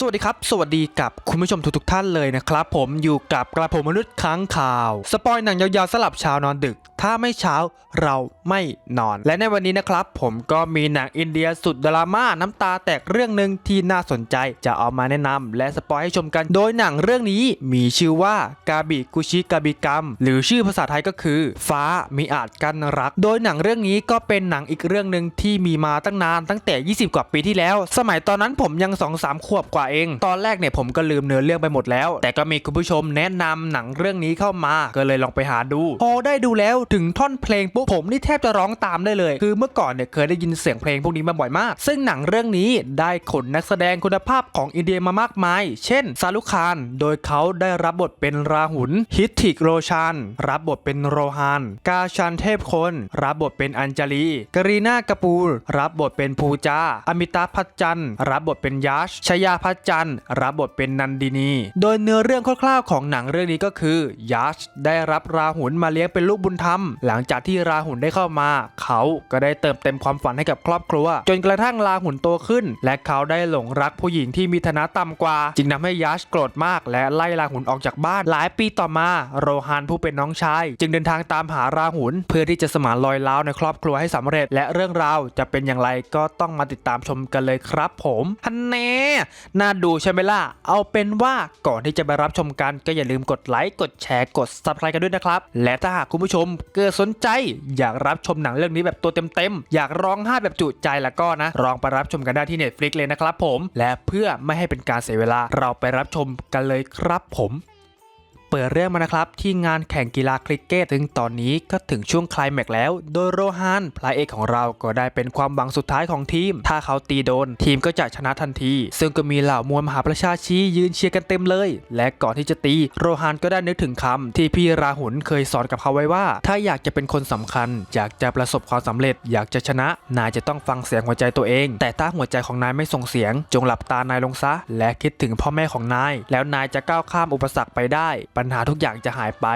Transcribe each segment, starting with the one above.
สวัสดีครับ สวัสดีกับคุณผู้ชมทุกๆท่านเลยนะครับ ผมอยู่กับกระผมมนุษย์ค้างข่าว สปอยหนังยาวๆสลับเช้านอนดึกถ้าไม่เช้าเราไม่นอน และในวันนี้นะครับ ผมก็มีหนังอินเดียสุดดราม่าน้ำตาแตกเรื่องหนึ่งที่น่าสนใจจะเอามาแนะนำและสปอยให้ชมกัน โดยหนังเรื่องนี้มีชื่อว่ากาบิกุชิกาบิกรรมหรือชื่อภาษาไทยก็คือ ฟ้ามีอาจกันรัก โดยหนังเรื่องนี้ก็เป็นหนังอีกเรื่องหนึ่งที่มีมาตั้งนานตั้งแต่ 20 กว่าปีที่แล้ว สมัยตอนนั้นผมยัง 2 3 ขวบกว่าเอง ตอนแรกเนี่ยผมก็ลืมเนื้อเรื่องไปหมดแล้ว แต่ก็มีคุณผู้ชมแนะนำหนังเรื่องนี้เข้ามาก็เลยลองไปหาดู พอได้ดูแล้วถึงท่อนเพลงปุ๊บผมนี่แทบจะร้องตามได้เลย คือเมื่อก่อนเนี่ยเคยได้ยินเสียงเพลงพวกนี้มาบ่อยมาก ซึ่งหนังเรื่องนี้ได้ขนนักแสดงคุณภาพของอินเดียมามากมาย เช่น ซาลุคาน โดยเขาได้รับบทเป็นราหุลฮิตติกโรชันรับบทเป็นโรฮาน กาชันเทพคน รับบทเป็นอัญจลีกรีนากาปูรรับบทเป็นภูจา อมิตาพัชจัน รับบทเป็นยัชชยาพัชจันร์รับบทเป็นนันดินี โดยเนื้อเรื่องคร่าวๆของหนังเรื่องนี้ก็คือยัชได้รับราหุลมาเลี้ยงเป็นลูกบุญธรรมหลังจากที่ราหุลได้เข้ามา เขาก็ได้เติมเต็มความฝันให้กับครอบครัว จนกระทั่งราหุลโตขึ้น และเขาได้หลงรักผู้หญิงที่มีฐานะต่ำกว่า จึงทำให้ยัชโกรธมาก และไล่ราหุลออกจากบ้าน หลายปีต่อมาโรฮานผู้เป็นน้องชาย จึงเดินทางตามหาราหุลเพื่อที่จะสมานรอยร้าวในครอบครัวให้สำเร็จ และเรื่องราวจะเป็นอย่างไรก็ต้องมาติดตามชมกันเลยครับ ผมฮันแน่น่าดูใช่ไหมล่ะเอาเป็นว่าก่อนที่จะไปรับชมกันก็อย่าลืมกดไลค์กดแชร์กด subscribe กันด้วยนะครับและถ้าหากคุณผู้ชมเกิดสนใจอยากรับชมหนังเรื่องนี้แบบตัวเต็มๆ อยากร้องไห้แบบจุใจแล้วก็นะลองไปรับชมกันได้ที่ Netflix เลยนะครับผม และเพื่อไม่ให้เป็นการเสียเวลาเราไปรับชมกันเลยครับผม เปิดเรื่องมานะครับ ที่งานแข่งกีฬาคริกเก็ตซึ่งตอนนี้ก็ถึงช่วงคลายแม็กแล้ว โดยโรฮันพระเอกของเราก็ได้เป็นความหวังสุดท้ายของทีม ถ้าเขาตีโดน ทีมก็จะชนะทันที ซึ่งก็มีเหล่ามวลมหาประชาชียืนเชียร์กันเต็มเลย และก่อนที่จะตีโรฮันก็ได้นึกถึงคำที่พี่ราหุลเคยสอนกับเขาไว้ว่า ถ้าอยากจะเป็นคนสำคัญ อยากจะประสบความสำเร็จ อยากจะชนะ นายจะต้องฟังเสียงหัวใจตัวเอง แต่ถ้าหัวใจของนายไม่ส่งเสียง จงหลับตานายลงซะ และคิดถึงพ่อแม่ของนาย แล้วนายจะก้าวข้ามอุปสรรคไปได้ปัญหาทุกอย่างจะหายไป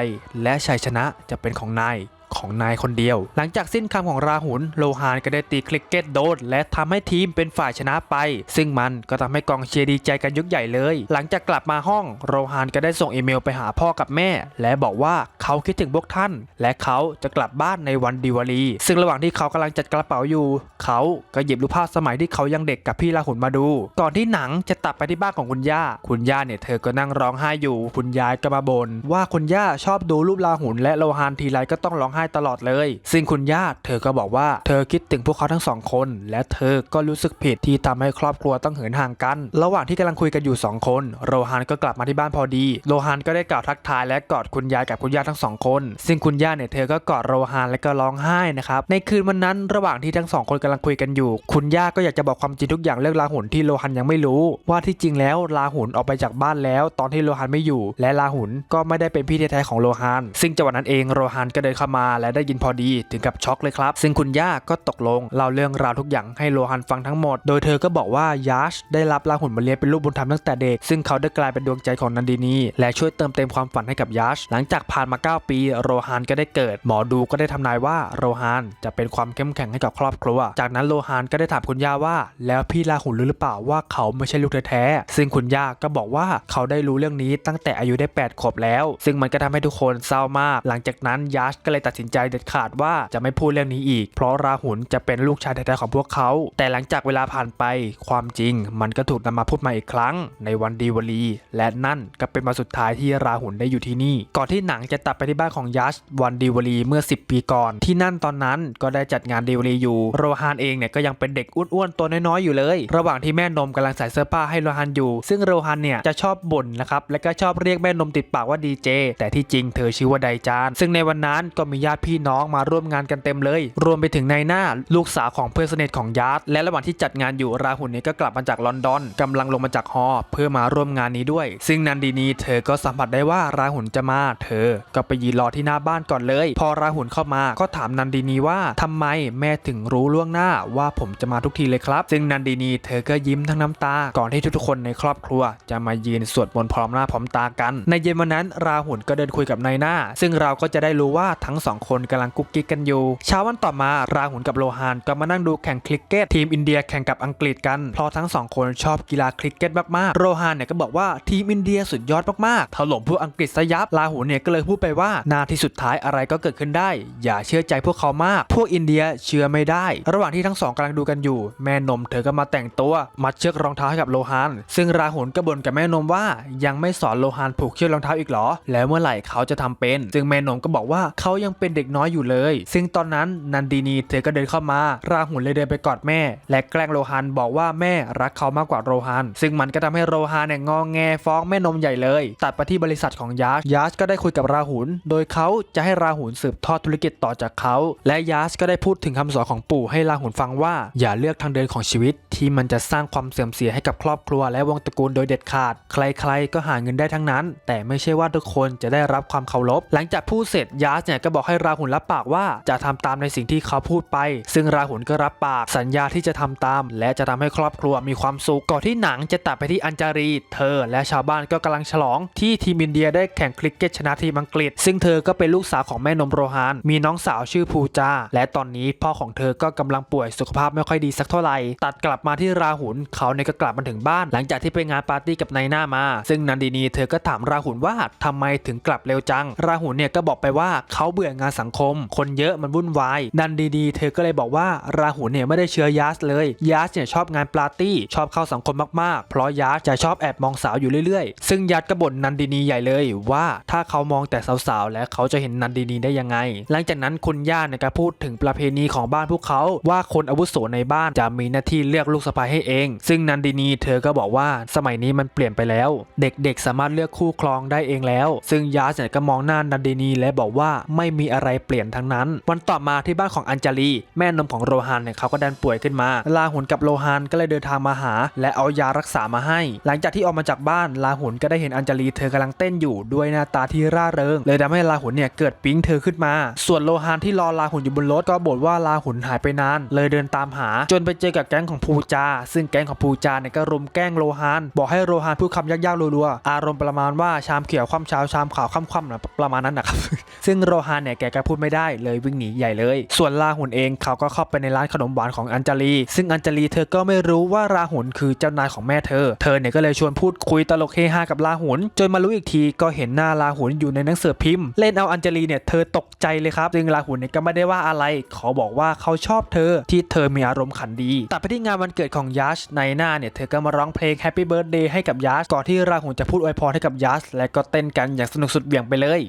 และชัยชนะจะเป็นของนาย ของนายคนเดียว หลังจากสิ้นคำของราหุลโลฮานก็ได้ตีคลิกเก็ตโดนและทำให้ทีมเป็นฝ่ายชนะไป ซึ่งมันก็ทำให้กองเชียร์ดีใจกันยกใหญ่เลย หลังจากกลับมาห้องโรฮานก็ได้ส่งอีเมลไปหาพ่อกับแม่ และบอกว่าเขาคิดถึงพวกท่าน และเขาจะกลับบ้านในวันดิวาลีซึ่งระหว่างที่เขากำลังจัดกระเป๋าอยู่ เขาก็หยิบรูปภาพสมัยที่เขายังเด็กกับพี่ราหุลมาดู ก่อนที่หนังจะตัดไปที่บ้านของคุณย่า คุณย่าเนี่ยเธอก็นั่งร้องไห้อยู่ คุณยายก็มาบน่นว่าคุณย่าชอบดูรูปราหุลและโลฮานทีไรก็ต้องร้องไห้ตลอดเลย ซึ่งคุณย่าเธอก็บอกว่าเธอคิดถึงพวกเขาทั้งสองคน และเธอก็รู้สึกผิดที่ทำให้ครอบครัวต้องเหินห่างกัน ระหว่างที่กำลังคุยกันอยู่สองคน โรฮานก็กลับมาที่บ้านพอดี โรฮานก็ได้กล่าวทักทายและกอดคุณยายกับคุณย่าทั้งสองคน ซึ่งคุณย่าเนี่ยเธอก็กอดโรฮานและก็ร้องไห้นะครับ ในคืนวันนั้นระหว่างที่ทั้งสองคนกำลังคุยกันอยู่ คุณย่าก็อยากจะบอกความจริงทุกอย่างเรื่องลาหุนที่โรฮันยังไม่รู้ ว่าที่จริงแล้วลาหุนออกไปจากบ้านแล้ว ตอนที่โรฮันไม่อยู่ และลาหุนก็ไม่ได้เป็นพี่แท้ๆของโรฮันซึ่งจังหวะนั้นเองโรฮันก็เดินเข้ามาและได้ยินพอดีถึงกับช็อกเลยครับ ซึ่งคุณย่าก็ตกลงเล่าเรื่องราวทุกอย่างให้โรฮันฟังทั้งหมด โดยเธอก็บอกว่ายัชได้รับลาหุ่นมาเลี้ยงเป็นลูกบุญธรรมตั้งแต่เด็ก ซึ่งเขาได้กลายเป็นดวงใจของนันดินีและช่วยเติมเต็มความฝันให้กับยัชหลังจากผ่านมา 9 ปี โรฮันก็ได้เกิด หมอดูก็ได้ทำนายว่าโรฮันจะเป็นความเข้มแข็งให้กับครอบครัว จากนั้นโรฮันก็ได้ถามคุณย่าว่า แล้วพี่ลาหุ่นรู้หรือเปล่าว่าเขาไม่ใช่ลูกแท้ๆซึ่งคุณย่าก็บอกว่าเขาได้รู้เรื่องนี้ตั้งแต่อายุได้ 8 ขวบแล้ว ซึ่งมันก็ทำให้ทุกคนเศร้ามาก หลังจากนั้นยัชก็เลยตัดสินใจเด็ดขาดว่าจะไม่พูดเรื่องนี้อีก เพราะราหุลจะเป็นลูกชายแท้ๆของพวกเขา แต่หลังจากเวลาผ่านไป ความจริงมันก็ถูกนำมาพูดมาอีกครั้ง ในวันดีวลี และนั่นก็เป็นมาสุดท้ายที่ราหุลได้อยู่ที่นี่ ก่อนที่หนังจะตัดไปที่บ้านของยัชวันดีวลีเมื่อ 10 ปีก่อน ที่นั่นตอนนั้นก็ได้จัดงานดีวลีอยู่ โรฮานเองเนี่ยก็ยังเป็นเด็กอ้วนๆตัวน้อยๆอยู่เลย ระหว่างที่แม่นมกำลังใส่เสื้อผ้าให้โรฮันอยู่ ซึ่งโรฮันเนี่ยจะชอบบ่นนะครับและก็ชอบเรียกแม่นมติดปากว่าดีเจแต่ที่จริงเธอชื่อว่าไดจาน ซึ่งในวันนั้นก็มีญาติพี่น้องมาร่วมงานกันเต็มเลย รวมไปถึงนายหน้าลูกสาวของเพื่อนสนิทของยาร์ดและระหว่างที่จัดงานอยู่ราหุลเนี่ยก็กลับมาจากลอนดอนกำลังลงมาจากฮอเพื่อมาร่วมงานนี้ด้วย ซึ่งนันดีนีเธอก็สัมผัสได้ว่าราหุลจะมา เธอ ก็ไปยืนรอที่หน้าบ้านก่อนเลย พอราหุลเข้ามาก็ถามนันดีนีว่าทำไมแม่ถึงรู้ล่วงหน้าว่าผมจะมาทุกทีเลยครับ ซึ่งนันดีนีเธอก็ยิ้มทั้งน้ำตา ก่อนที่ทุกๆคนในครอบครัว จะมายืนสวดมนต์พร้อมหน้าพร้อมตากัน ในเย็นวันนั้นราหุลก็เดินคุยกับนายหน้า ซึ่งเราก็จะได้รู้ว่าทั้งสององคนกำลังกุ๊กกิ๊กกันอยู่ เช้าวันต่อมาราหุลกับโลฮานก็มานั่งดูแข่งคริกเก็ตทีมอินเดียแข่งกับอังกฤษกัน เพราะทั้งสองคนชอบกีฬาคริกเก็ตมากๆโลฮานเนี่ยก็บอกว่าทีมอินเดียสุดยอดมากๆถล่มพวกอังกฤษซะยับราหุลเนี่ยก็เลยพูดไปว่านาทีสุดท้ายอะไรก็เกิดขึ้นได้ อย่าเชื่อใจพวกเขามาก พวกอินเดียเชื่อไม่ได้ ระหว่างที่ทั้งสองกำลังดูกันอยู่ แม่นมเธอก็มาแต่งตัว มัดเชือกรองเท้าให้กับโลฮานซึ่งราหุลก็บ่นกับแม่นมว่า ยังไม่สอนโลฮานผูกเชือกรองเท้าอีกเหรอ แล้วเมื่อไหร่เขาจะทำเป็น ซึ่งแม่นมก็บอกว่าเขายังเป็นเด็กน้อยอยู่เลย ซึ่งตอนนั้นนันดีนีเธอก็เดินเข้ามา ราหุลเลยเดินไปกอดแม่ และแกล้งโลฮานบอกว่าแม่รักเขามากกว่าโลฮานซึ่งมันก็ทำให้โลฮานเนี่ยงองแงฟ้องแม่นมใหญ่เลย ตัดไปที่บริษัทของยาสยาสก็ได้คุยกับราหุลโดยเขาจะให้ราหุลสืบทอดธุรกิจต่อจากเขา และยาสก็ได้พูดถึงคำสอนของปู่ให้ราหุลฟังว่า อย่าเลือกทางเดินของชีวิต ที่มันจะสร้างความเสื่อมเสียให้กับครอบครัวและวงตระกูลโดยเด็ดขาด ใครๆก็หาเงินได้ทั้งนั้น แต่ไม่ใช่ว่าทุกคนจะได้รับความเคารพหลังจากพูดเสร็จยาสเนี่ยก็บอกให้ราหุลรับปากว่าจะทำตามในสิ่งที่เขาพูดไป ซึ่งราหุลก็รับปากสัญญาที่จะทำตาม และจะทำให้ครอบครัวมีความสุขก่อนที่หนังจะตัดไปที่อัญจารี เธอและชาวบ้านก็กำลังฉลอง ที่ทีมอินเดียได้แข่งคริกเก็ตชนะทีมอังกฤษ ซึ่งเธอก็เป็นลูกสาวของแม่นมโรฮาน มีน้องสาวชื่อภูจา และตอนนี้พ่อของเธอก็กำลังป่วยสุขภาพไม่ค่อยดีสักเท่าไหร่ ตัดกลับมาที่ราหุลเขาเนี่ยก็กลับมาถึงบ้าน หลังจากที่ไปงานปาร์ตี้กับนายหน้ามา ซึ่งนันดินีเธอก็ถามราหุลว่าทำไมถึงกลับเร็วจัง ราหุลเนี่ยก็บอกไปว่าเขาเบื่องงานสังคม คนเยอะมันวุ่นวายนันดีนีเธอก็เลยบอกว่าราหุลเนี่ยไม่ได้เชื้อยาสเลย ยาสเนี่ยชอบงานปาร์ตี้ ชอบเข้าสังคมมากๆ เพราะยาสจะชอบแอบมองสาวอยู่เรื่อยๆ ซึ่งยาสก็บ่นนันดีนีใหญ่เลยว่าถ้าเขามองแต่สาวๆ แล้วเขาจะเห็นนันดีนีได้ยังไง หลังจากนั้นคุณย่าเนี่ยก็พูดถึงประเพณีของบ้านพวกเขาว่าคนอาวุโสในบ้านจะมีหน้าที่เลือกลูกสะใภ้ให้เอง ซึ่งนันดีนีเธอก็บอกว่าสมัยนี้มันเปลี่ยนไปแล้ว เด็กๆ สามารถเลือกคู่ครองได้เองแล้ว ซึ่งยาสเนี่ยก็มองหน้านันดีนีและบอกว่าไม่มีอะไรเปลี่ยนทั้งนั้น วันต่อมาที่บ้านของอัญจาลี แม่นมของโรฮันเนี่ยเขาก็ดันป่วยขึ้นมา ลาหุนกับโรฮันก็เลยเดินทางมาหา และเอายารักษามาให้ หลังจากที่ออกมาจากบ้านลาหุนก็ได้เห็นอัญจาลีเธอกำลังเต้นอยู่ด้วยหน้าตาที่ร่าเริง เลยทำให้ลาหุนเนี่ยเกิดปิ๊งเธอขึ้นมา ส่วนโรฮันที่รอลาหุนอยู่บนรถก็บ่นว่าลาหุนหายไปนาน เลยเดินตามหา จนไปเจอกับแก๊งของภูจา ซึ่งแก๊งของภูจาเนี่ยก็รุมแกล้งโรฮันบอกให้โรฮันพูดคำยากๆรัวๆอารมณ์ประมาณว่าชามเขียวคว่ำเช้าชามขาวคว่ำๆนะประมาณนั้นนะครับซึ่งโรฮันเนี่ยแกก็พูดไม่ได้เลยวิ่งหนีใหญ่เลย ส่วนลาหุนเองเขาก็เข้าไปในร้านขนมหวานของอัญจลี ซึ่งอัญจลีเธอก็ไม่รู้ว่าราหุนคือเจ้านายของแม่เธอ เธอเนี่ยก็เลยชวนพูดคุยตลกเฮฮากับลาหุน จนมารู้อีกทีก็เห็นหน้าลาหุนอยู่ในหนังสือพิมพ์ เล่นเอาอัญจลีเนี่ยเธอตกใจเลยครับซึ่งลาหุนเนี่ยก็ไม่ได้ว่าอะไร เขาบอกว่าเขาชอบเธอที่เธอมีอารมณ์ขันดีตัดไปที่งานวันเกิดของยัชในหน้าเนี่ยเธอก็มาร้องเพลง Happy Birthday ให้กับยัชก่อนที่ราหุนจะพูดอวยพรให้กับยัชและก็เต้นกันอย่างสนุกสุดเหวี่ยงไปเลย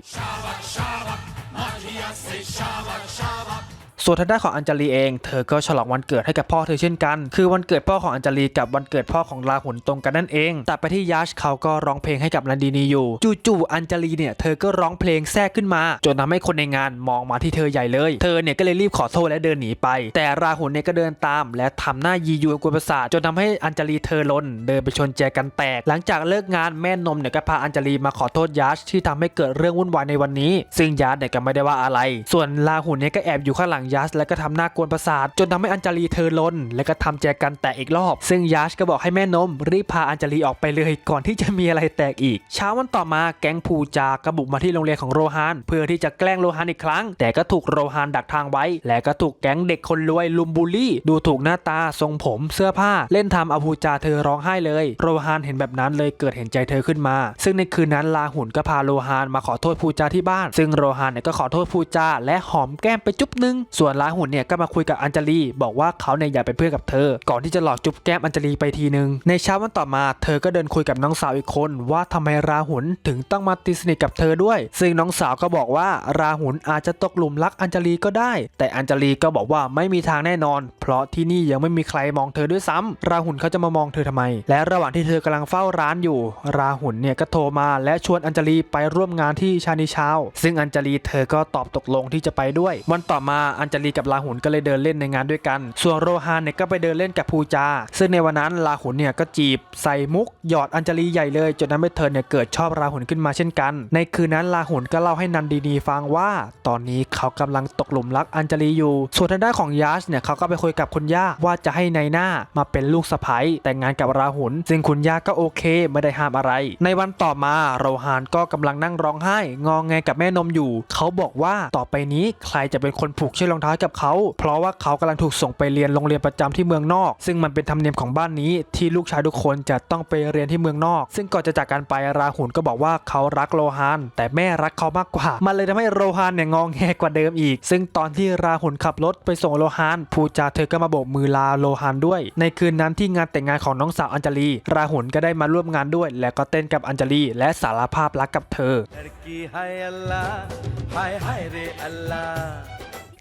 ส่วนทางด้านของอัญจาลีเอง เธอก็ฉลองวันเกิดให้กับพ่อเธอเช่นกัน คือวันเกิดพ่อของอัญจาลีกับวันเกิดพ่อของราหุนตรงกันนั่นเอง แตัดไปที่ยัชเขาก็ร้องเพลงให้กับนันดีนีอยู่ จู่ๆอัญจาลีเนี่ยเธอก็ร้องเพลงแทรกขึ้นมา จนทำให้คนในงานมองมาที่เธอใหญ่เลย เธอเนี่ยก็เลยรีบขอโทษและเดินหนีไป แต่ราหุนเนี่ยก็เดินตาม และทำหน้ายียวนกวนประสาทจนทำให้อัญจาลีเธอลน เดินไปชนแจกันแตก หลังจากเลิกงานแม่นมเนี่ยก็พาอัญจาลีมาขอโทษยัชที่ทำให้เกิดเรื่องวุ่นวายในวันนี้ ซึ่งยัชเนี่ยก็ไม่ได้ว่าอะไร ส่วนราหุนเนี่ยก็แอบอยู่ข้างหลังยัชและก็ทำหน้ากวนประสาท จนทำให้อัญจาลีเธอลน และก็ทำแจกันแตกอีกรอบ ซึ่งยัชก็บอกให้แม่นม รีบพาอัญจาลีออกไปเลยก่อนที่จะมีอะไรแตกอีก เช้าวันต่อมาแก๊งภูจากระบุกมาที่โรงเรียนของโรฮาน เพื่อที่จะแกล้งโรฮานอีกครั้ง แต่ก็ถูกโรฮานดักทางไว้ และก็ถูกแก๊งเด็กคนรวยลุมบูลลี่ ดูถูกหน้าตาทรงผมเสื้อผ้า เล่นทำเอาภูจาเธอร้องไห้เลย โรฮานเห็นแบบนั้นเลยเกิดเห็นใจเธอขึ้นมา ซึ่งในคืนนั้นลาหุนก็พาโรฮานมาขอโทษภูจาที่บ้าน ซึ่งโรฮานเนี่ยก็ขอโทษภูจาและหอมแก้มไปจุ๊บนึงส่วนลาหุ่นเนี่ยก็มาคุยกับอัญจลีบอกว่าเขาเนี่ยอยากเป็นเพื่อนกับเธอ ก่อนที่จะหลอกจุ๊บแก้มอัญจลีไปทีนึง ในเช้าวันต่อมาเธอก็เดินคุยกับน้องสาวอีกคน ว่าทำไมราหุนถึงต้องมาตีสนิทกับเธอด้วย ซึ่งน้องสาวก็บอกว่าราหุนอาจจะตกหลุมรักอัญจลีก็ได้ แต่อัญจลีก็บอกว่าไม่มีทางแน่นอน เพราะที่นี่ยังไม่มีใครมองเธอด้วยซ้ำราหุนเขาจะมามองเธอทำไม และระหว่างที่เธอกำลังเฝ้าร้านอยู่ ราหุนเนี่ยก็โทรมาและชวนอัญจลีไปร่วมงานที่ชานิชาว ซึ่งอัญจลีเธอก็ตอบตกลงที่จะไปด้วย วันต่อมาอัญจลีกับลาหุนก็เลยเดินเล่นในงานด้วยกัน ส่วนโรฮานเนี่ยก็ไปเดินเล่นกับภูจา ซึ่งในวันนั้นลาหุนเนี่ยก็จีบใส่มุกหยอดอัญจลีใหญ่เลยจนทำให้เธอเนี่ยเกิดชอบราหุนขึ้นมาเช่นกัน ในคืนนั้นลาหุนก็เล่าให้นันดีนีฟังว่า ตอนนี้เขากำลังตกหลุมรักอัญจลีอยู่ ส่วนทางด้านของยาชเนี่ยเขาก็ไปคุยกับคุณย่าว่าจะให้นายหน้ามาเป็นลูกสะใภ้แต่งงานกับราหุนซึ่งคุณย่าก็โอเคไม่ได้ห้ามอะไร ในวันต่อมาโรฮานก็กำลังนั่งร้องไห้ งองแงกับแม่นมอยู่ เขาบอกว่าต่อไปนี้ใครจะเป็นคนผูกเชือกรองเท้าให้กับเขา เพราะว่าเขากำลังถูกส่งไปเรียนโรงเรียนประจำที่เมืองนอก ซึ่งมันเป็นธรรมเนียมของบ้านนี้ที่ลูกชายทุกคนจะต้องไปเรียนที่เมืองนอก ซึ่งก่อนจะจากกันไปราหุนก็บอกว่าเขารักโรฮานแต่แม่รักเขามากกว่า มันเลยทำให้โรฮานเนี่ยงองแงกว่าเดิมอีก ซึ่งตอนที่ราหุนขับรถไปส่งโรฮานภูจาเธอก็มาโบกมือลาโรฮานด้วย ในคืนนั้นที่งานแต่งงานของน้องสาวอัญจลี ราหุนก็ได้มาร่วมงานด้วย และก็เต้นกับอัญจลี และสารภาพรักกับเธอ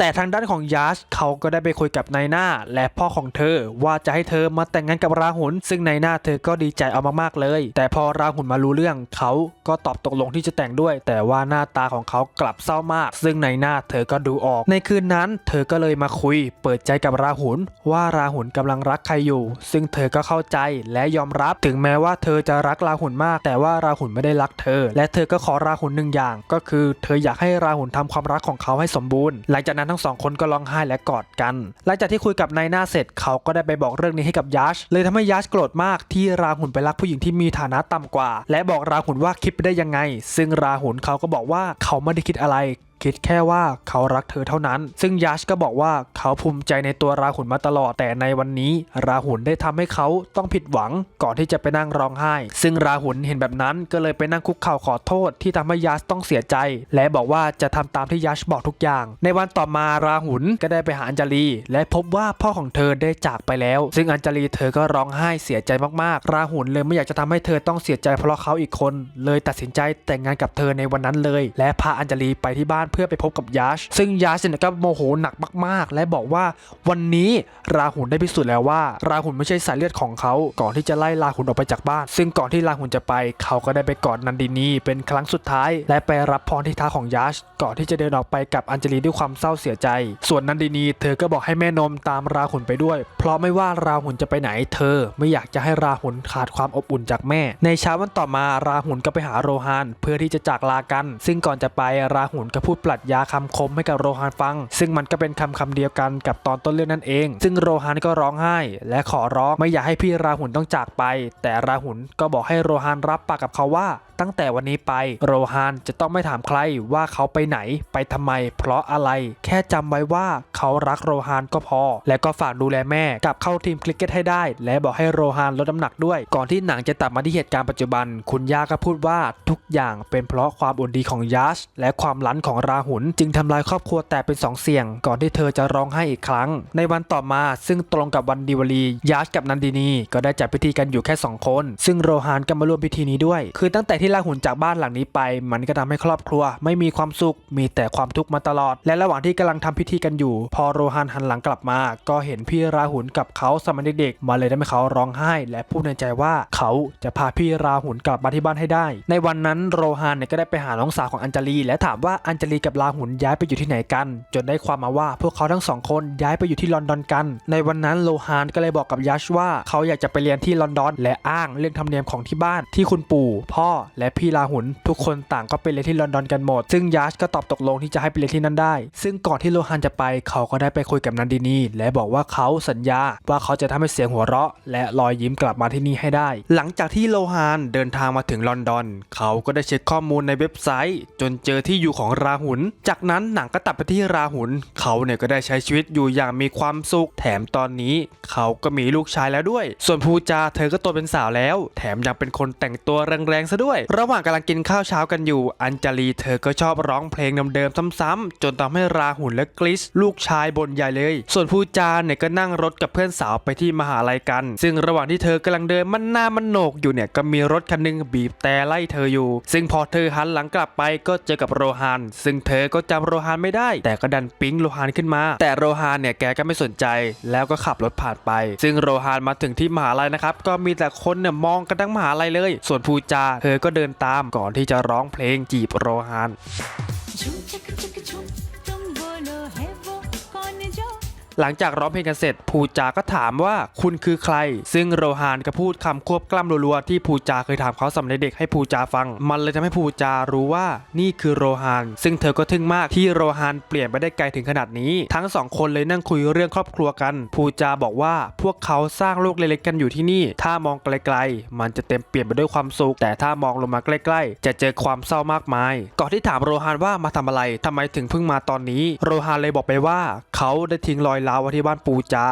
แต่ทางด้านของยาชเขาก็ได้ไปคุยกับนายหน้า และพ่อของเธอ ว่าจะให้เธอมาแต่งงานกับราหุลซึ่งนายหน้าเธอก็ดีใจเอามากๆเลย แต่พอราหุลมารู้เรื่องเขาก็ตอบตกลงที่จะแต่งด้วย แต่ว่าหน้าตาของเขากลับเศร้ามาก ซึ่งนายหน้าเธอก็ดูออก ในคืนนั้น เธอก็เลยมาคุย เปิดใจกับราหุลว่าราหุลกำลังรักใครอยู่ ซึ่งเธอก็เข้าใจและยอมรับถึงแม้ว่าเธอจะรักราหุลมาก แต่ว่าราหุลไม่ได้รักเธอ และเธอก็ขอราหุลหนึ่งอย่าง ก็คือ เธออยากให้ราหุลทำความรักของเขาให้สมบูรณ์หลังจากนั้นทั้งสองคนก็ร้องไห้และกอดกัน หลังจากที่คุยกับนายหน้าเสร็จเขาก็ได้ไปบอกเรื่องนี้ให้กับยัชเลยทำให้ยัชโกรธมากที่ราหุนไปรักผู้หญิงที่มีฐานะต่ำกว่า และบอกราหุนว่าคิดไปได้ยังไง ซึ่งราหุนเขาก็บอกว่าเขาไม่ได้คิดอะไร คิดแค่ว่าเขารักเธอเท่านั้น ซึ่งยัชก็บอกว่าเขาภูมิใจในตัวราหุนมาตลอด แต่ในวันนี้ ราหุนได้ทำให้เขาต้องผิดหวังก่อนที่จะไปนั่งร้องไห้ ซึ่งราหุนเห็นแบบนั้นก็เลยไปนั่งคุกเข่าขอโทษที่ทำให้ยัชต้องเสียใจ และบอกว่าจะทำตามที่ยัชบอกทุกอย่าง ในวันต่อมาราหุนก็ได้ไปหาอัญจลี และพบว่าพ่อของเธอได้จากไปแล้ว ซึ่งอัญจลีเธอก็ร้องไห้เสียใจมากๆ ราหุนเลยไม่อยากจะทำให้เธอต้องเสียใจเพราะเขาอีกคน เลยตัดสินใจแต่งงานกับเธอในวันนั้นเลย และพาอัญจลีไปที่บ้านเพื่อไปพบกับยัชซึ่งยัชเนี่ยก็โมโหหนักมาก ๆ และบอกว่าวันนี้ราหุนได้พิสูจน์แล้วว่า ราหุนไม่ใช่สายเลือดของเขา ก่อนที่จะไล่ราหุนออกไปจากบ้าน ซึ่งก่อนที่ราหุนจะไป เขาก็ได้ไปกอดนันดินีเป็นครั้งสุดท้าย และไปรับพรที่เท้าของยัชก่อนที่จะเดินออกไปกับอัญจลีด้วยความเศร้าเสียใจ ส่วนนันดินีเธอก็บอกให้แม่นมตามราหุนไปด้วย เพราะไม่ว่าราหุนจะไปไหน เธอไม่อยากจะให้ราหุนขาดความอบอุ่นจากแม่ ในเช้าวันต่อมาราหุนก็ไปหาโรฮานเพื่อที่จะจากลากัน ซึ่งก่อนจะไปราหุนก็พูดปรัชญาคำคมให้กับโรฮานฟัง ซึ่งมันก็เป็นคำคำเดียวกันกับตอนต้นเรื่องนั่นเอง ซึ่งโรฮานก็ร้องไห้ และขอร้องไม่อยากให้พี่ราหุนต้องจากไป แต่ราหุนก็บอกให้โรฮานรับปากกับเขาว่า ตั้งแต่วันนี้ไป โรฮานจะต้องไม่ถามใครว่าเขาไปไหน ไปทำไม เพราะอะไร แค่จำไว้ว่าเขารักโรฮานก็พอ และก็ฝากดูแลแม่กลับเข้าทีมคริกเก็ตให้ได้ และบอกให้โรฮานลดน้ำหนักด้วย ก่อนที่หนังจะตัดมาที่เหตุการณ์ปัจจุบัน คุณย่าก็พูดว่าทุกอย่างเป็นเพราะความอุ่นดีของยัสและความลั้นของราหุนจึงทำลายครอบครัวแต่เป็นสองเสี่ยง ก่อนที่เธอจะร้องไห้อีกครั้ง ในวันต่อมาซึ่งตรงกับวันดีวลียัสกับนันดินีก็ได้จัดพิธีกันอยู่แค่สองคน ซึ่งโรฮานก็มาร่วมพิธีนี้ด้วย คือตั้งแต่ที่ราหุ่นจากบ้านหลังนี้ไป มันก็ทำให้ครอบครัว ไม่มีความสุข มีแต่ความทุกข์มาตลอด และระหว่างที่กำลังทำพิธีกันอยู่ พอโรฮานหันหลังกลับมา ก็เห็นพี่ราหุนกับเขาสมัยเด็กๆมาเลยทำให้เขาร้องไห้ และพูดในใจว่าเขาจะพาพี่ราหุนกลับมาที่บ้านให้ได้ ในวันนั้นโรฮานเนี่ยก็ได้ไปหาน้องสาวของอัญจลี และถามว่าอัญจลีกับราหุนย้ายไปอยู่ที่ไหนกัน จนได้ความมาว่าพวกเขาทั้งสองคนย้ายไปอยู่ที่ลอนดอนกัน ในวันนั้นโรฮานก็เลยบอกกับยัชว่าเขาอยากจะไปเรียนที่ลอนดอน และอ้างเรื่องธรรมเนียมของที่บ้านที่คุณปู่ พ่อและพี่ราหุนทุกคนต่างก็ไปเรียนที่ลอนดอนกันหมด ซึ่งยัชก็ตอบตกลงที่จะให้ไปเรียนที่นั่นได้ ซึ่งก่อนที่โรฮานจะไปเขาก็ได้ไปคุยกับนันดินีและบอกว่าเขาสัญญาว่าเขาจะทำให้เสียงหัวเราะ และรอยยิ้มกลับมาที่นี่ให้ได้ หลังจากที่โลฮานเดินทางมาถึงลอนดอน เขาก็ได้เช็คข้อมูลในเว็บไซต์ จนเจอที่อยู่ของราหุน จากนั้นหนังก็ตัดไปที่ราหุน เขาเนี่ยก็ได้ใช้ชีวิตอยู่อย่างมีความสุข แถมตอนนี้ เขาก็มีลูกชายแล้วด้วย ส่วนภูจาเธอก็โตเป็นสาวแล้ว แถมยังเป็นคนแต่งตัวแรงๆซะด้วยระหว่างกำลังกินข้าวเช้ากันอยู่ อัญจาลีเธอก็ชอบร้องเพลงเดิมๆซ้ำๆจนทำให้ราหุนและกลิสลูกชายบ่นใหญ่เลย ส่วนภูจาเนี่ยก็นั่งรถกับเพื่อนสาวไปที่มหาลัยกัน ซึ่งระหว่างที่เธอกำลังเดินมันหน้ามันโหนกอยู่เนี่ยก็มีรถคันหนึงบีบแต่ไล่เธออยู่ ซึ่งพอเธอหันหลังกลับไปก็เจอกับโรฮานซึ่งเธอก็จำโรฮานไม่ได้ แต่ก็ดันปิ๊งโรฮานขึ้นมา แต่โรฮานเนี่ยแกก็ไม่สนใจ แล้วก็ขับรถผ่านไป ซึ่งโรฮานมาถึงที่มหาลัยนะครับก็มีแต่คนเนี่ยมองกันทั้งมหาลัยเลย ส่วนภูจาเธอก็เดินตามก่อนที่จะร้องเพลงจีบโรฮาน หลังจากร้องเพลงกันเสร็จภูจาก็ถามว่าคุณคือใคร ซึ่งโรฮานก็พูดคำควบกล้ำรัวๆที่ภูจาเคยถามเขาสมัยเด็กให้ภูจาฟัง มันเลยทำให้ภูจารู้ว่านี่คือโรฮาน ซึ่งเธอก็ทึ่งมากที่โรฮานเปลี่ยนไปได้ไกลถึงขนาดนี้ ทั้งสองคนเลยนั่งคุยเรื่องครอบครัวกันภูจาบอกว่าพวกเขาสร้างโลกเล็กๆกันอยู่ที่นี่ ถ้ามองไกลๆ มันจะเต็มเปลี่ยนไปด้วยความสุข แต่ถ้ามองลงมาใกล้ๆ จะเจอความเศร้ามากมาย ก่อนที่ถามโรฮานว่ามาทำอะไรทำไมถึงเพิ่งมาตอนนี้ โรฮานเลยบอกไปว่า เขาได้ทิ้งรอยร้าวไว้ที่บ้านปูจา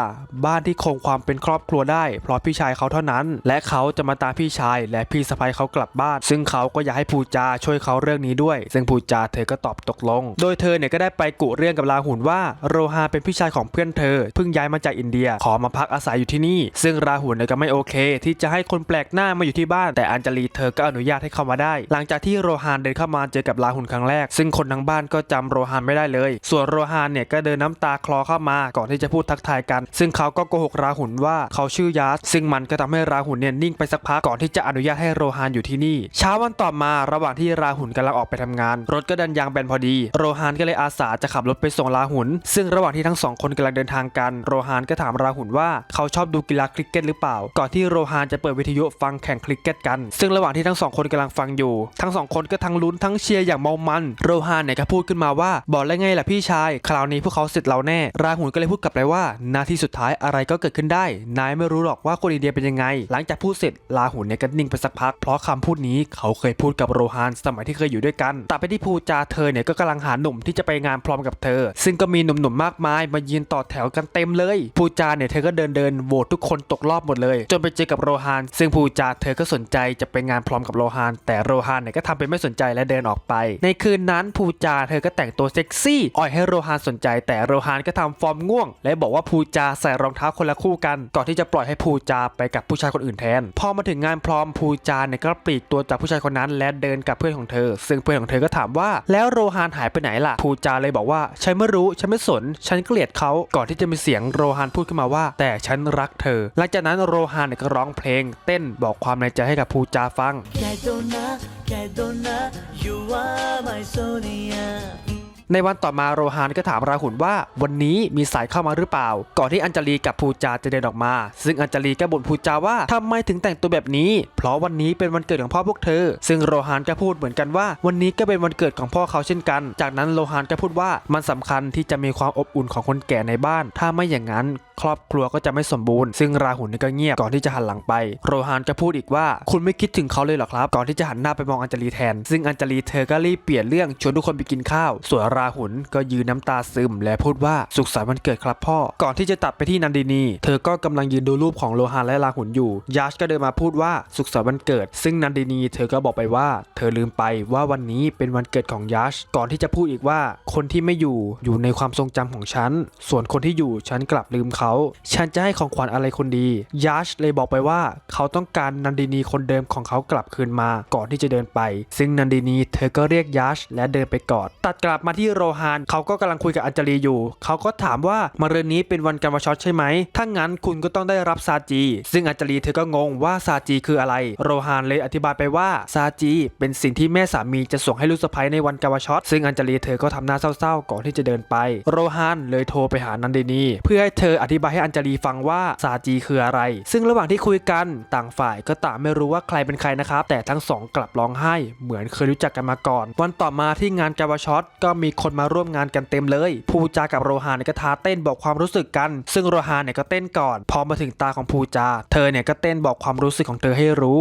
บ้านที่คงความเป็นครอบครัวได้ เพราะพี่ชายเขาเท่านั้น และเขาจะมาตามพี่ชาย และพี่สะใภ้เขากลับบ้าน ซึ่งเขาก็อยากให้ปูจาช่วยเขาเรื่องนี้ด้วย ซึ่งปูจาเธอก็ตอบตกลง โดยเธอเนี่ยก็ได้ไปกุเรื่องกับลาหุนว่าโรฮานเป็นพี่ชายของเพื่อนเธอ เพิ่งย้ายมาจากอินเดียขอมาพักอาศัยอยู่ที่นี่ ซึ่งราหุนเนี่ยก็ไม่โอเค ที่จะให้คนแปลกหน้ามาอยู่ที่บ้าน แต่อัญจลีเธอก็อนุญาตให้เข้ามาได้ หลังจากที่โรฮานเดินเข้ามาเจอกับลาหุนครั้งแรก ซึ่งคนทั้งบ้านก็จำโรฮานไม่ได้เลย ส่วนโรฮานเนี่ยก็เดินน้ำตาคลอเข้ามาก่อนที่จะพูดทักทายกัน ซึ่งเขาก็โกหกราหุนว่าเขาชื่อยาสซึ่งมันก็ทำให้ราหุนเนี่ยนิ่งไปสักพักก่อนที่จะอนุญาตให้โรฮานอยู่ที่นี่ เช้าวันต่อมาระหว่างที่ราหุนกำลังออกไปทำงาน รถก็ดันยางแบนพอดี โรฮานก็เลยอาสาจะขับรถไปส่งราหุนซึ่งระหว่างที่ทั้งสองคนกำลังเดินทางกัน โรฮานก็ถามราหุนว่าเขาชอบดูกีฬาคริกเก็ตหรือเปล่า ก่อนที่โรฮานจะเปิดวิทยุฟังแข่งคริกเก็ตกัน ซึ่งระหว่างที่ทั้งสองคนกำลังฟังอยู่ ทั้งสองคนก็ทั้งลุ้นทั้งเชียร์อย่างเมามัน โรฮานเนี่ยก็พูดขึ้นมาว่าบอกแล้วไงล่ะพี่ชาย คราวนี้พวกเขาเสร็จเราแน่ ราหุนก็เลยพูดกลับไปว่า นาทีสุดท้ายอะไรก็เกิดขึ้นได้ นายไม่รู้หรอกว่าคนอินเดียเป็นยังไง หลังจากพูดเสร็จราหุนเนี่ยก็นิ่งไปสักพัก เพราะคำพูดนี้เขาเคยพูดกับโรฮานสมัยที่เคยอยู่ด้วยกันตัดไปที่ภูจาเธอเนี่ยก็กำลังหาหนุ่มที่จะไปงานพร้อมกับเธอ ซึ่งก็มีหนุ่มๆมากมายมายืนต่อแถวกันเต็มเลยภูจาเนี่ยเธอก็เดินเดินโหวตทุกคนตกรอบหมดเลย จนไปเจอกับโรฮานซึ่งภูจาเธอก็สนใจจะไปงานพร้อมกับโรฮานแต่โรฮานเนี่ยก็ทำเป็นไม่สนใจและเดินออกไป ในคืนนั้นภูจาเธอก็แต่งตัวเซ็กซี่อ่อยให้โรฮานสนใจ แต่โรฮานก็ทำฟอร์มง่วง และบอกว่าภูจาใส่รองเท้าคนละคู่กัน ก่อนที่จะปล่อยให้ภูจาไปกับผู้ชายคนอื่นแทน พอมาถึงงานพร้อมภูจาเนี่ยก็ปลีกตัวจากผู้ชายคนนั้น และเดินกับเพื่อนของเธอ ซึ่งเพื่อนของเธอก็ถามว่า แล้วโรฮานหายไปไหนล่ะภูจาเลยบอกว่าฉันไม่รู้ฉันไม่สน ฉันเกลียดเขาก่อนที่จะมีเสียงโรฮานพูดขึ้นมาว่า แต่ฉันรักเธอ หลังจากนั้นโรฮานเนี่ยก็ร้องเพลง เต้นบอกความในใจให้กับภูจาฟัง Kedona, Kedona, you are my Sonia. ในวันต่อมาโรฮานก็ถามราหุนว่า วันนี้มีสายเข้ามาหรือเปล่า ก่อนที่อัญจลีกับภูจาจะเดินออกมา ซึ่งอัญจลีก็บ่นภูจาว่าทำไมถึงแต่งตัวแบบนี้ เพราะวันนี้เป็นวันเกิดของพ่อพวกเธอ ซึ่งโรฮานก็พูดเหมือนกันว่า วันนี้ก็เป็นวันเกิดของพ่อเขาเช่นกัน จากนั้นโรฮานก็พูดว่ามันสำคัญที่จะมีความอบอุ่นของคนแก่ในบ้าน ถ้าไม่อย่างนั้น ครอบครัวก็จะไม่สมบูรณ์ ซึ่งราหุนนี่ก็เงียบก่อนที่จะหันหลังไป โรฮานก็พูดอีกว่า คุณไม่คิดถึงเขาเลยเหรอครับ ก่อนที่จะหันหน้าไปมองอัญจลีแทน ซึ่งอัญจลีเธอก็รีบเปลี่ยนเรื่องชวนทุกคนไปกินข้าวส่วนราหุนก็ยืนน้ำตาซึม และพูดว่าสุขสันต์วันเกิดครับพ่อ ก่อนที่จะตัดไปที่นันดินี เธอก็กำลังยืนดูรูปของโรฮานและราหุนอยู่ ยัชก็เดินมาพูดว่าสุขสันต์วันเกิด ซึ่งนันดินีเธอก็บอกไปว่า เธอลืมไปว่าวันนี้เป็นวันเกิดของยัชก่อนที่จะพูดอีกว่า คนที่ไม่อยู่อยู่ในความทรงจำของฉัน ส่วนคนที่อยู่ฉันกลับลืมเขา ฉันจะให้ของขวัญอะไรคนดี ยัชเลยบอกไปว่า เขาต้องการนันดินีคนเดิมของเขากลับคืนมา ก่อนที่จะเดินไป ซึ่งนันดินีเธอก็เรียกยัชและเดินไปกอด ตัดกลับมาที่โรฮานเขาก็กำลังคุยกับอัญจลีอยู่ เขาก็ถามว่ามาเรือนนี้เป็นวันการวชอตใช่ไหม ถ้างั้นคุณก็ต้องได้รับซาจี ซึ่งอัญจลีเธอก็งงว่าซาจีคืออะไร โรฮานเลยอธิบายไปว่าซาจี เป็นสิ่งที่แม่สามีจะส่งให้ลูกสะใภ้ในวันการวชอต ซึ่งอัญจลีเธอก็ทำหน้าเศร้าๆ ก่อนที่จะเดินไป โรฮานเลยโทรไปหานันดินี เพื่อให้เธออธิบายให้อัญจลีฟังว่าซาจีคืออะไร ซึ่งระหว่างที่คุยกันต่างฝ่ายก็ต่างไม่รู้ว่าใครเป็นใครนะครับ แต่ทั้งสองกลับร้องไห้เหมือนเคยรู้จักกันมาก่อน วันต่อมาที่งานกาวชอตก็มีคนมาร่วมงานกันเต็มเลย ภูจากับโรฮานก็ท้าเต้นบอกความรู้สึกกัน ซึ่งโรฮานเนี่ยก็เต้นก่อน พอมาถึงตาของภูจา เธอเนี่ยก็เต้นบอกความรู้สึกของเธอให้รู้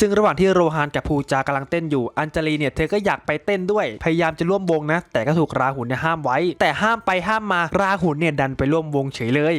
ซึ่งระหว่างที่โรฮานกับภูจากำลังเต้นอยู่ อัญจลีเนี่ยเธอก็อยากไปเต้นด้วย พยายามจะร่วมวงนะ แต่ก็ถูกราหุนเนี่ยห้ามไว้ แต่ห้ามไปห้ามมาราหุนเนี่ยดันไปร่วมวงเฉยเลย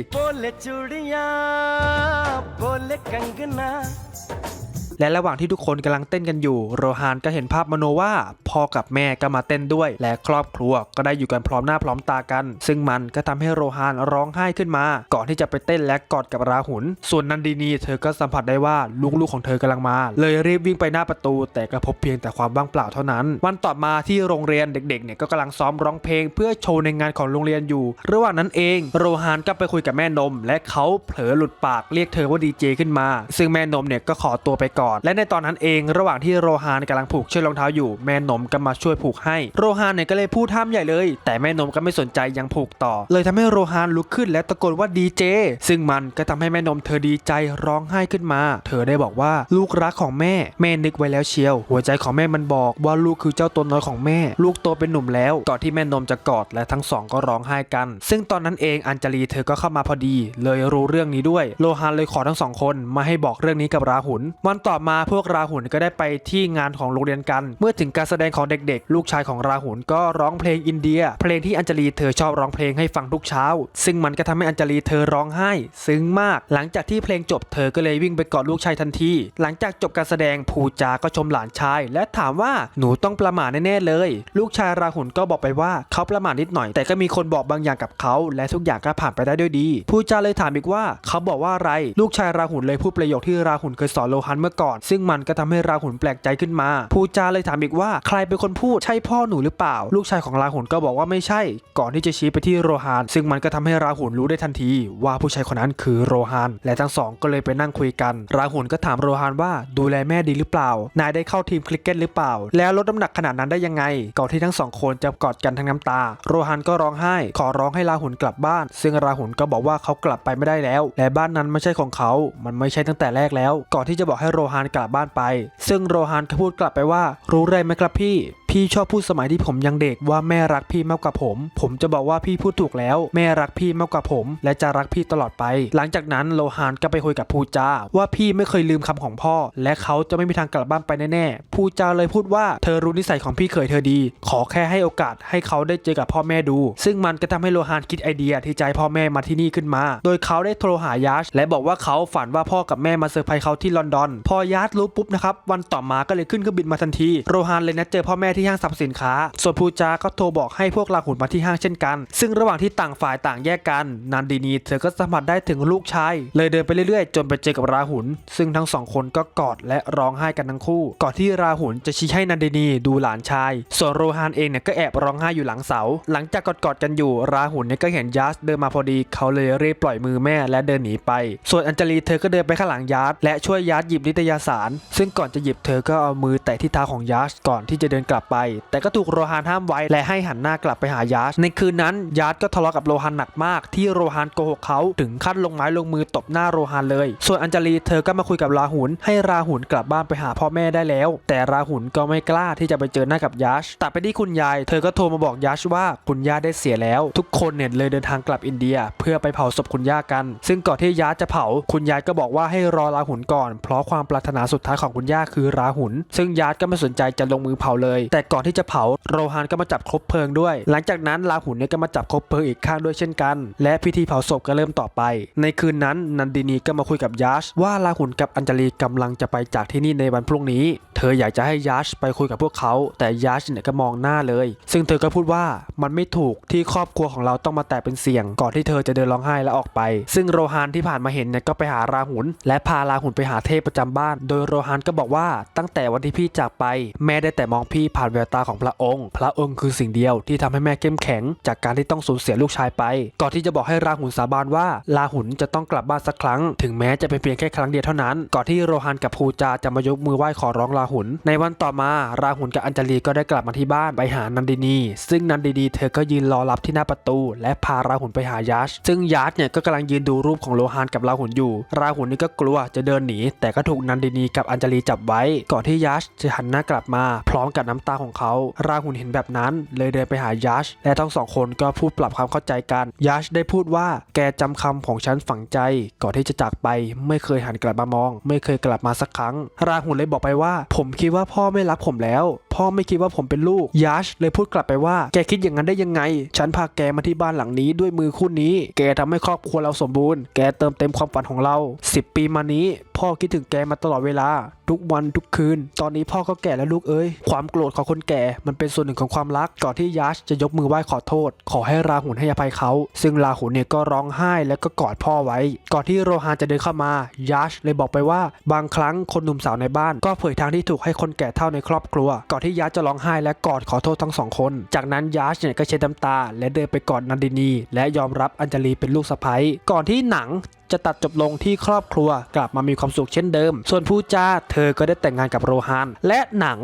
และระหว่างที่ทุกคนกำลังเต้นกันอยู่ โรฮานก็เห็นภาพมโนว่าพ่อกับแม่ก็มาเต้นด้วย และครอบครัวก็ได้อยู่กันพร้อมหน้าพร้อมตากัน ซึ่งมันก็ทำให้โรฮานร้องไห้ขึ้นมา ก่อนที่จะไปเต้นและกอดกับราหุลส่วนนันดีนีเธอก็สัมผัสได้ว่าลูกๆของเธอกำลังมา เลยรีบวิ่งไปหน้าประตู แต่ก็พบเพียงแต่ความว่างเปล่าเท่านั้น วันต่อมาที่โรงเรียนเด็กๆเนี่ยก็กำลังซ้อมร้องเพลง เพื่อโชว์ในงานของโรงเรียนอยู่ ระหว่างนั้นเอง โรฮานก็ไปคุยกับแม่นม และเขาเผลอหลุดปากเรียกเธอว่าดีเจขึ้นมา ซึ่งแม่นมเนี่ยก็ขอตัวไปก่อนก่อน และในตอนนั้นเองระหว่างที่โรฮานกำลังผูกเชือกรองเท้าอยู่แม่นมก็มาช่วยผูกให้ โรฮานเนี่ยก็เลยพูดห้ามใหญ่เลย แต่แม่นมก็ไม่สนใจยังผูกต่อ เลยทำให้โรฮานลุกขึ้นและตะโกนว่าดีเจซึ่งมันก็ทำให้แม่นมเธอดีใจร้องไห้ขึ้นมา เธอได้บอกว่าลูกรักของแม่แม่นึกไว้แล้วเชียว หัวใจของแม่มันบอกว่าลูกคือเจ้าตัวน้อยของแม่ ลูกโตเป็นหนุ่มแล้วก่อนที่แม่นมจะกอดและทั้งสองก็ร้องไห้กัน ซึ่งตอนนั้นเองอัญจลีเธอก็เข้ามาพอดี เลยรู้เรื่องนี้ด้วย โลฮานเลยขอทั้งสองคนมาให้บอกเรื่องนี้กับราหุนวันต่อมาพวกราหุนก็ได้ไปที่งานของโรงเรียนกัน เมื่อถึงการแสดงของเด็กๆ ลูกชายของราหุนก็ร้องเพลงอินเดีย เพลงที่อัญจลีเธอชอบร้องเพลงให้ฟังทุกเช้า ซึ่งมันก็ทำให้อัญจลีเธอร้องไห้ ซึ้งมาก หลังจากที่เพลงจบเธอก็เลยวิ่งไปกอดลูกชายทันที หลังจากจบการแสดงภูจาก็ชมหลานชาย และถามว่าหนูต้องประมาทแน่ๆเลย ลูกชายราหุนก็บอกไปว่าเขาประมาทนิดหน่อย แต่ก็มีคนบอกบางอย่างกับเขาและทุกอย่างก็ผ่านไปได้ด้วยดีภูจาเลยถามอีกว่า เขาบอกว่าอะไร ลูกชายราหุนเลยพูดประโยคที่ราหุนเคยสอนโลหันเมื่อก่อนซึ่งมันก็ทำให้ราหุนแปลกใจขึ้นมา ภูจาเลยถามอีกว่าใครเป็นคนพูดใช่พ่อหนูหรือเปล่า ลูกชายของราหุนก็บอกว่าไม่ใช่ ก่อนที่จะชี้ไปที่โรฮาน ซึ่งมันก็ทำให้ราหุนรู้ได้ทันที ว่าผู้ชายคนนั้นคือโรฮาน และทั้งสองก็เลยไปนั่งคุยกัน ราหุนก็ถามโรฮานว่าดูแลแม่ดีหรือเปล่า นายได้เข้าทีมคริกเก็ตหรือเปล่า แล้วลดน้ำหนักขนาดนั้นได้ยังไง ก่อนที่ทั้งสองคนจะกอดกันทั้งน้ำตา โรฮานก็ร้องไห้ ขอร้องให้ราหุนกลับบ้าน ซึ่งราหุนก็บอกว่าเขากลับไปไม่ได้แล้ว และบ้านนั้นไม่ใช่ของเขา มันไม่ใช่ตั้งแต่แรกแล้ว ก่อนที่จะบอกให้โรฮานฮานกลับบ้านไป ซึ่งโรฮานก็พูดกลับไปว่า รู้เลยไหมครับพี่ พี่ชอบพูดสมัยที่ผมยังเด็กว่าแม่รักพี่มากกว่าผม ผมจะบอกว่าพี่พูดถูกแล้ว แม่รักพี่มากกว่าผม และจะรักพี่ตลอดไป หลังจากนั้นโลฮานก็ไปคุยกับภูจาว่าพี่ไม่เคยลืมคำของพ่อ และเขาจะไม่มีทางกลับบ้านไปแน่ๆภูจาเลยพูดว่าเธอรู้นิสัยของพี่เขยเธอดี ขอแค่ให้โอกาสให้เขาได้เจอกับพ่อแม่ดู ซึ่งมันก็ทำให้โลฮานคิดไอเดียที่จะให้พ่อแม่มาที่นี่ขึ้นมา โดยเขาได้โทรหายาชและบอกว่าเขาฝันว่าพ่อกับแม่มาเซอร์ไพรส์เขาที่ลอนดอน พอยาชรู้ปุ๊บนะครับวันต่อมาก็เลยขึ้นเครื่องบินมาทันทีโรฮานเลยนัดเจอพ่อแม่ที่ห้างสรรพสินค้า ส่วนภูจาก็โทรบอกให้พวกลาหุนมาที่ห้างเช่นกัน ซึ่งระหว่างที่ต่างฝ่ายต่างแยกกัน นันดินีเธอก็สัมผัสได้ถึงลูกชาย เลยเดินไปเรื่อยๆ จนไปเจอกับราหุนซึ่งทั้งสองคนก็กอดและร้องไห้กันทั้งคู่ ก่อนที่ราหุนจะชี้ให้นันดินีดูหลานชาย ส่วนโรฮานเองเนี่ยก็แอบร้องไห้อยู่หลังเสา หลังจากกอดๆกันอยู่ ราหุนเนี่ยก็เห็นยัสเดินมาพอดี เขาเลยรีบปล่อยมือแม่และเดินหนีไป ส่วนอัญจลีเธอก็เดินไปข้างหลังยัสและช่วยยัสหยิบนิตยสาร ซึ่งก่อนจะหยิบเธอก็เอามือแตะที่เท้าของยัสก่อนที่จะเดินกลับไป แต่ก็ถูกโรฮานห้ามไว้และให้หันหน้ากลับไปหายัสในคืนนั้นยัสก็ทะเลาะกับโรฮานหนักมาก ที่โรฮานโกหกเขาถึงขั้นลงไม้ลงมือตบหน้าโรฮานเลย ส่วนอัญจลีเธอก็มาคุยกับราหุนให้ราหุนกลับบ้านไปหาพ่อแม่ได้แล้ว แต่ราหุนก็ไม่กล้าที่จะไปเจอหน้ากับยัสตัดไปที่คุณยาย เธอก็โทรมาบอกยัสว่าคุณย่าได้เสียแล้ว ทุกคนเนี่ยเลยเดินทางกลับอินเดีย เพื่อไปเผาศพคุณย่ากัน ซึ่งก่อนที่ยัสจะเผา คุณยายก็บอกว่าให้รอราหุนก่อน เพราะความปรารถนาสุดท้ายของคุณย่าคือราหุนซึ่งยัสก็ไม่สนใจจะลงมือเผาเลยแแต่ก่อนที่จะเผาโรฮานก็มาจับคบเพลิงด้วย หลังจากนั้นราหุนเนี่ยก็มาจับคบเพลิงอีกข้างด้วยเช่นกัน และพิธีเผาศพก็เริ่มต่อไป ในคืนนั้นนันดินีก็มาคุยกับยัสว่าราหุนกับอัญจลีกำลังจะไปจากที่นี่ในวันพรุ่งนี้เธออยากจะให้ยัสไปคุยกับพวกเขา แต่ยัสเนี่ยก็มองหน้าเลย ซึ่งเธอก็พูดว่ามันไม่ถูกที่ครอบครัวของเราต้องมาแตกเป็นเสี่ยง ก่อนที่เธอจะเดินร้องไห้และออกไป ซึ่งโรฮานที่ผ่านมาเห็นเนี่ยก็ไปหาราหุนและพาราหุนไปหาเทพประจำบ้าน โดยโรฮานก็บอกว่าตั้งแต่วันที่พี่จากไป แม่ได้แต่มองพี่ผ่านแววตาของพระองค์ พระองค์คือสิ่งเดียวที่ทำให้แม่เข้มแข็ง จากการที่ต้องสูญเสียลูกชายไป ก่อนที่จะบอกให้ราหุนสาบานว่าราหุนจะต้องกลับบ้านสักครั้ง ถึงแม้จะเป็นเพียงแค่ครั้งเดียวเท่านั้น ก่อนที่โรฮานกับภูจาจะมายกมือไหว้ขอร้องราหุน ในวันต่อมาราหุนกับอัญจลีก็ได้กลับมาที่บ้านไปหานันดินี ซึ่งนันดินีเธอก็ยืนรอรับที่หน้าประตู และพาราหุนไปหายัสซึ่งยัสเนี่ยก็กำลังยืนดูรูปของโลฮานกับราหุนอยู่ ราหุนนี่ก็กลัวจะเดินหนี แต่ก็ถูกนันดินีกับอัญจลีจับไว้ ก่อนที่ยัสจะหันหน้ากลับมา พร้อมกับน้ำตาของเขา ราหุนเห็นแบบนั้น เลยเดินไปหายัสและทั้งสองคนก็พูดปรับความเข้าใจกันยัสได้พูดว่าแกจำคำของฉันฝังใจ ก่อนที่จะจากไปไม่เคยหันกลับมามอง ไม่เคยกลับมาสักครั้ง ราหุนเลยบอกไปว่าผมคิดว่าพ่อไม่รักผมแล้ว พ่อไม่คิดว่าผมเป็นลูกยัสเลยพูดกลับไปว่าแกคิดอย่างนั้นได้ยังไง ฉันพาแกมาที่บ้านหลังนี้ด้วยมือคู่นี้ แกทำให้ครอบครัวเราสมบูรณ์แกเติมเต็มความฝันของเรา 10 ปีมานี้ พ่อคิดถึงแกมาตลอดเวลา ทุกวันทุกคืน ตอนนี้พ่อก็แก่แล้วลูกเอ้ยความโกรธของคนแก่มันเป็นส่วนหนึ่งของความรักก่อนที่ยัสจะยกมือไหว้ขอโทษ ขอให้ราหุนให้อภัยเขา ซึ่งราหุนเนี่ยก็ร้องไห้แล้วก็กอดพ่อไว้ ก่อนที่โรฮานจะเดินเข้ามายัสเลยบอกไปว่า บางครั้งคนหนุ่มสาวในบ้านก็เผยทางที่ถูกให้คนแก่เท่าในครอบครัว ก่อนที่ที่ยาจะร้องไห้และกอดขอโทษทั้งสองคน จากนั้นยาชเนี่ยก็เช็ดน้ำตา และเดินไปกอดนันดินี และยอมรับอัญจลีเป็นลูกสะใภ้ก่อนที่หนังจะตัดจบลงที่ครอบครัวกลับมามีความสุขเช่นเดิม ส่วนผู้จ้าเธอก็ได้แต่งงานกับโรฮานและหนัง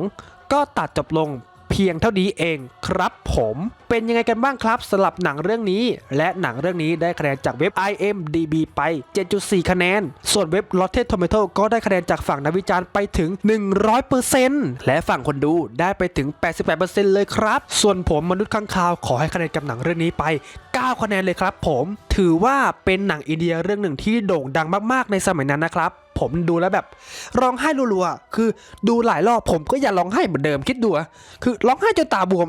ก็ตัดจบลง เพียงเท่านี้เองครับผมเป็นยังไงกันบ้างครับสำหรับหนังเรื่องนี้ และหนังเรื่องนี้ได้คะแนนจากเว็บ IMDB ไป 7.4 คะแนน ส่วนเว็บ Rotten Tomato ก็ได้คะแนนจากฝั่งนักวิจารณ์ไปถึง 100%และฝั่งคนดูได้ไปถึง 88%เลยครับ ส่วนผมมนุษย์ข้างคาวขอให้คะแนนกับหนังเรื่องนี้ไป 9 คะแนนเลยครับผม ถือว่าเป็นหนังอินเดียเรื่องหนึ่งที่โด่งดังมากๆในสมัยนั้นนะครับ ผมดูแล้วแบบร้องไห้รัวๆคือดูหลายรอบผมก็อย่าร้องไห้เหมือนเดิมคิดดูคือร้องไห้จนตาบวม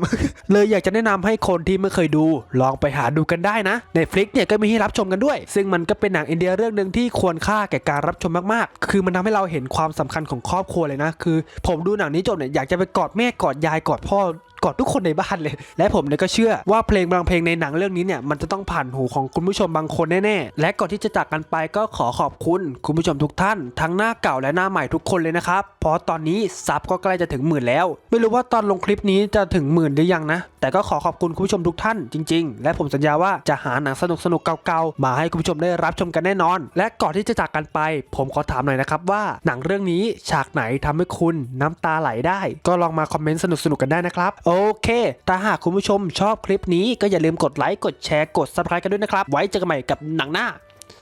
เลยอยากจะแนะนำให้คนที่ไม่เคยดู ลองไปหาดูกันได้นะในฟลิกเนี่ยก็มีให้รับชมกันด้วย ซึ่งมันก็เป็นหนังอินเดียเรื่องหนึ่งที่ควรค่าแก่การรับชมมากๆ คือมันทำให้เราเห็นความสำคัญของครอบครัวเลยนะ คือ ผมดูหนังนี้จบเนี่ยอยากจะไปกอดแม่กอดยายกอดพ่อ กอดทุกคนในบ้านเลย และผมเนี่ยก็เชื่อว่าเพลงบางเพลงในหนังเรื่องนี้เนี่ยมันจะต้องผ่านหูของคุณผู้ชมบางคนแน่ๆและก่อนที่จะจากกันไปก็ขอขอบคุณ คุณผู้ชมทุกท่าน ทั้งหน้าเก่าและหน้าใหม่ทุกคนเลยนะครับเพราะตอนนี้ซับก็ใกล้จะถึงหมื่นแล้ว ไม่รู้ว่าตอนลงคลิปนี้จะถึงหมื่นหรือยังนะ แต่ก็ขอขอบคุณคุณผู้ชมทุกท่านจริง ๆ และผมสัญญาว่าจะหาหนังสนุกๆเก่าๆมาให้คุณผู้ชมได้รับชมกันแน่นอน และก่อนที่จะจากกันไป ผมขอถามหน่อยนะครับว่าหนังเรื่องนี้ฉากไหนทำให้คุณน้ำตาไหลได้ ก็ลองมาคอมเมนต์สนุกๆกันได้นะครับโอเค ถ้าหากคุณผู้ชมชอบคลิปนี้ก็อย่าลืมกดไลค์กดแชร์กด subscribe กันด้วยนะครับ ไว้เจอกันใหม่กับหนังหน้า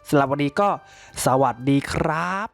สำหรับวันนี้ก็สวัสดีครับ